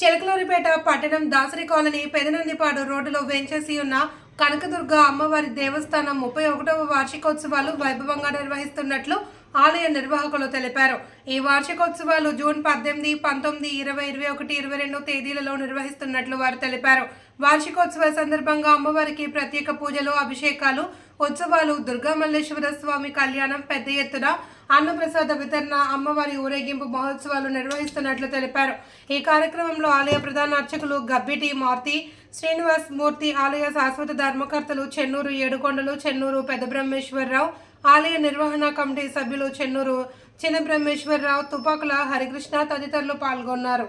చిలకలూరిపేట పట్టణం దాసరి కాలనీ పెదనందిపాడు రోడ్డులో వెంచేసి ఉన్న కనకదుర్గ అమ్మవారి దేవస్థానం ముప్పై ఒకటవ వార్షికోత్సవాలు వైభవంగా నిర్వహిస్తున్నట్లు ఆలయ నిర్వాహకులు తెలిపారు. ఈ వార్షికోత్సవాలు జూన్ పద్దెనిమిది పంతొమ్మిది ఇరవై ఇరవై ఒకటి ఇరవై రెండు తేదీలలో నిర్వహిస్తున్నట్లు వారు తెలిపారు. వార్షికోత్సవ సందర్భంగా అమ్మవారికి ప్రత్యేక పూజలు అభిషేకాలు ఉత్సవాలు దుర్గామల్లేశ్వర స్వామి కళ్యాణం పెద్ద ఎత్తున అన్నప్రసాద వితరణ అమ్మవారి ఊరేగింపు మహోత్సవాలు నిర్వహిస్తున్నట్లు తెలిపారు. ఈ కార్యక్రమంలో ఆలయ ప్రధాన అర్చకులు గబ్బిటి మారుతి శ్రీనివాస్ మూర్తి ఆలయ శాశ్వత ధర్మకర్తలు చెన్నూరు ఏడుకొండలు చెన్నూరు పెద్ద బ్రహ్మేశ్వరరావు ఆలయ నిర్వహణ కమిటీ సభ్యులు చెన్నూరు చిన్న బ్రహ్మేశ్వరరావు తుపాకుల హరికృష్ణ తదితరులు పాల్గొన్నారు.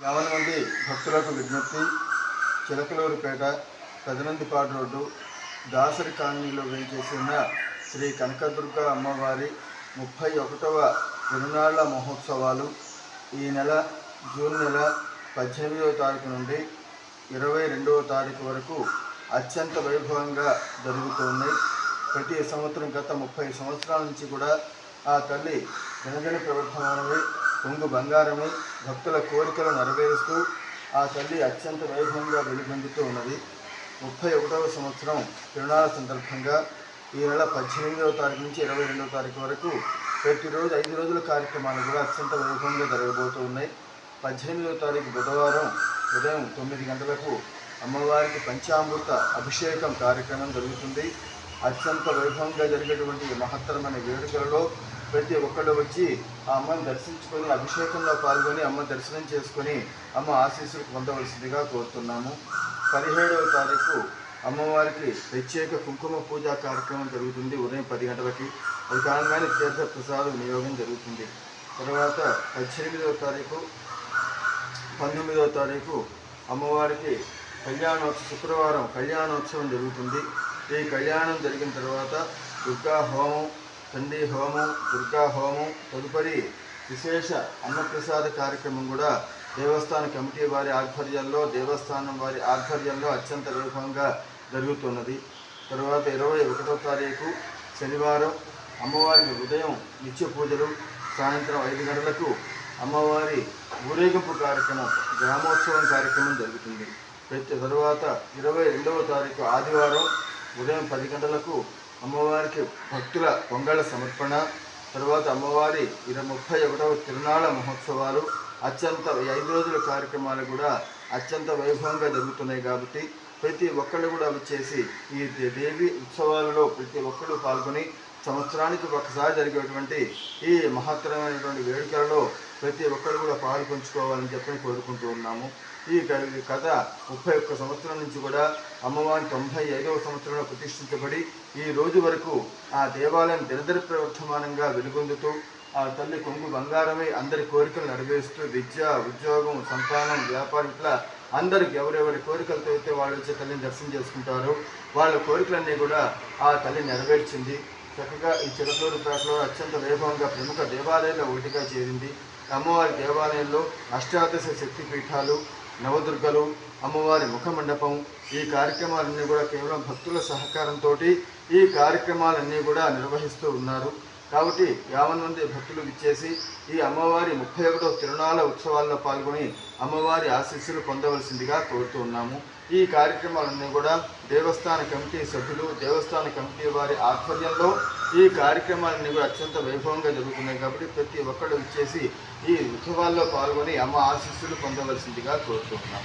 యావన మంది భక్తులకు విజ్ఞప్తి చిలకలూరుపేట పెదనందిపాడు రోడ్డు దాసరి కాలనీలో వేయించేసి శ్రీ కనకదుర్గ అమ్మవారి ముప్పై ఒకటవ తిరునాళ్ళ మహోత్సవాలు ఈ నెల జూన్ నెల పద్దెనిమిదవ తారీఖు నుండి ఇరవై రెండవ తారీఖు వరకు అత్యంత వైభవంగా జరుగుతుంది. ప్రతి సంవత్సరం గత ముప్పై సంవత్సరాల నుంచి కూడా ఆ తల్లి జనగని ప్రవర్ధమానమై కొంగు బంగారమై భక్తుల కోరికలు నెరవేరుస్తూ ఆ తల్లి అత్యంత వైభవంగా వెలుగొందుతూ ఉన్నది. ముప్పై ఒకటవ సంవత్సరం తిరునాళ్ళ సందర్భంగా ఈ నెల పద్దెనిమిదవ తారీఖు నుంచి ఇరవై రెండవ తారీఖు వరకు ప్రతిరోజు ఐదు రోజుల కార్యక్రమాలు కూడా అత్యంత వైభవంగా జరగబోతూ ఉన్నాయి పద్దెనిమిదవ తారీఖు బుధవారం ఉదయం తొమ్మిది గంటలకు అమ్మవారికి పంచామృత అభిషేకం కార్యక్రమం జరుగుతుంది. అత్యంత వైభవంగా జరిగేటువంటి మహత్తరమైన వేడుకలలో ప్రతి ఒక్కళ్ళు వచ్చి ఆ అమ్మని దర్శించుకొని అభిషేకంలో పాల్గొని అమ్మ దర్శనం చేసుకొని అమ్మ ఆశీస్సులు పొందవలసిందిగా కోరుతున్నాము. పదిహేడవ తారీఖు అమ్మవారికి ప్రత్యేక కుంకుమ పూజ కార్యక్రమం జరుగుతుంది. ఉదయం పది గంటలకి. అది కాగానే తీర్థ ప్రసాద వినియోగం జరుగుతుంది. తర్వాత పద్దెనిమిదవ తారీఖు పంతొమ్మిదవ తారీఖు అమ్మవారికి కళ్యాణోత్సవం శుక్రవారం కళ్యాణోత్సవం జరుగుతుంది. ఈ కళ్యాణం జరిగిన తర్వాత దుర్గా హోమం చండీ హోమం దుర్గా హోమం తదుపరి విశేష అన్నప్రసాద కార్యక్రమం కూడా దేవస్థాన కమిటీ వారి ఆధ్వర్యంలో దేవస్థానం వారి ఆధ్వర్యంలో అత్యంత వైభవంగా జరుగుతున్నది. తర్వాత ఇరవై ఒకటో తారీఖు శనివారం అమ్మవారికి ఉదయం నిత్య పూజలు సాయంత్రం ఐదు గంటలకు అమ్మవారి ఊరేగింపు కార్యక్రమం గ్రామోత్సవం కార్యక్రమం జరుగుతుంది. ప్రతి తరువాత ఇరవై రెండవ తారీఖు ఆదివారం ఉదయం పది గంటలకు అమ్మవారికి భక్తుల పొంగళ్ళ సమర్పణ తర్వాత అమ్మవారి ఇరవై ముప్పై ఒకటవ తిరునాళ మహోత్సవాలు అత్యంత ఐదు రోజుల కార్యక్రమాలు కూడా అత్యంత వైభవంగా జరుగుతున్నాయి కాబట్టి ప్రతి ఒక్కళ్ళు కూడా వచ్చేసి ఈ దేవి ఉత్సవాలలో ప్రతి ఒక్కళ్ళు పాల్గొని సంవత్సరానికి ఒకసారి జరిగేటువంటి ఈ మహత్తరమైనటువంటి వేడుకలలో ప్రతి ఒక్కరు కూడా పాలు పంచుకోవాలని చెప్పి కోరుకుంటూ ఉన్నాము. ఈ కథ ముప్పై ఒక్క సంవత్సరం నుంచి కూడా అమ్మవారి తొంభై ఐదవ సంవత్సరంలో ప్రతిష్ఠించబడి ఈ రోజు వరకు ఆ దేవాలయం దినదిన ప్రవర్తమానంగా వెలుగొందుతూ ఆ తల్లి కొంగు బంగారమై అందరి కోరికలు నెరవేరుస్తూ విద్య ఉద్యోగం సంతానం వ్యాపారం ఇట్లా అందరికి ఎవరెవరి కోరికలతో అయితే వాళ్ళు వచ్చి తల్లిని దర్శనం చేసుకుంటారో వాళ్ళ కోరికలన్నీ కూడా ఆ తల్లి నెరవేర్చింది. చక్కగా ఈ చిలకలూరుపేటలో అత్యంత వైభవంగా ప్రముఖ దేవాలయంలో ఒకటిగా చేరింది. అమ్మవారి దేవాలయంలో అష్టాదశ శక్తి పీఠాలు నవదుర్గలు అమ్మవారి ముఖ మండపం ఈ కార్యక్రమాలన్నీ కూడా కేవలం భక్తుల సహకారంతో ఈ కార్యక్రమాలన్నీ కూడా నిర్వహిస్తూ ఉన్నారు. కాబట్టి యావన్ మంది భక్తులు విచ్చేసి ఈ అమ్మవారి ముప్పై ఒకటో తిరునాళ్ళ ఉత్సవాల్లో పాల్గొని అమ్మవారి ఆశీస్సులు పొందవలసిందిగా కోరుతూ ఉన్నాము. ఈ కార్యక్రమాలన్నీ కూడా దేవస్థాన కమిటీ సభ్యులు దేవస్థాన కమిటీ వారి ఆధ్వర్యంలో ఈ కార్యక్రమాలన్నీ కూడా అత్యంత వైభవంగా జరుగుతున్నాయి కాబట్టి ప్రతి ఒక్కళ్ళు ఇచ్చేసి ఈ ఉత్సవాల్లో పాల్గొని అమ్మ ఆశీస్సులు పొందవలసిందిగా కోరుతున్నాం.